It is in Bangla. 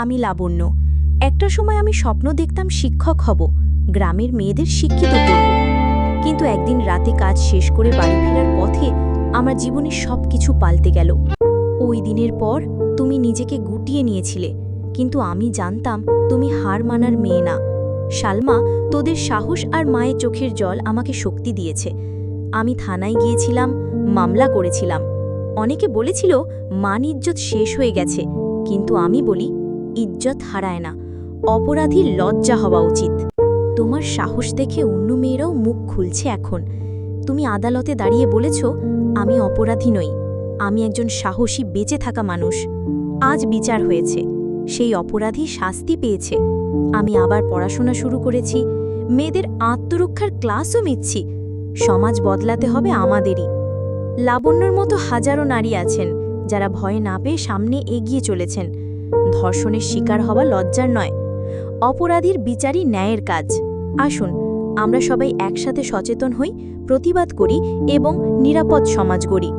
আমি লাবণ্য। একটা সময় আমি স্বপ্ন দেখতাম শিক্ষক হব, গ্রামের মেয়েদের শিক্ষিত করব। কিন্তু একদিন রাতে কাজ শেষ করে বাড়ি ফেরার পথে আমার জীবনে সব কিছু পাল্টে গেল। ওই দিনের পর তুমি নিজেকে গুটিয়ে নিয়েছিলে, কিন্তু আমি জানতাম তুমি হার মানার মেয়ে না। শালমা তোদের সাহস আর মায়ের চোখের জল আমাকে শক্তি দিয়েছে। আমি থানায় গিয়েছিলাম, মামলা করেছিলাম। অনেকে বলেছিল মান ইজ্জত শেষ হয়ে গেছে, কিন্তু আমি বলি ইজ্জত হারায় না। অপরাধীর লজ্জা হওয়া উচিত। তোমার সাহস দেখে অন্য মেয়েরাও মুখ খুলছে এখন। তুমি আদালতে দাঁড়িয়ে বলেছ, আমি অপরাধী নই। আমি একজন সাহসী বেঁচে থাকা মানুষ। আজ বিচার হয়েছে। সেই অপরাধী শাস্তি পেয়েছে। আমি আবার পড়াশোনা শুরু করেছি। মেয়েদের আত্মরক্ষার ক্লাসও নিচ্ছি। সমাজ বদলাতে হবে আমাদেরই। লাবণ্যর মতো হাজারো নারী আছেন, যারা ভয় না পেয়ে সামনে এগিয়ে চলেছেন। ধর্ষণের শিকার হওয়া লজ্জার নয়, অপরাধীর বিচারই ন্যায়ের কাজ। আসুন, আমরা সবাই একসাথে সচেতন হই, প্রতিবাদ করি এবং নিরাপদ সমাজ গড়ি।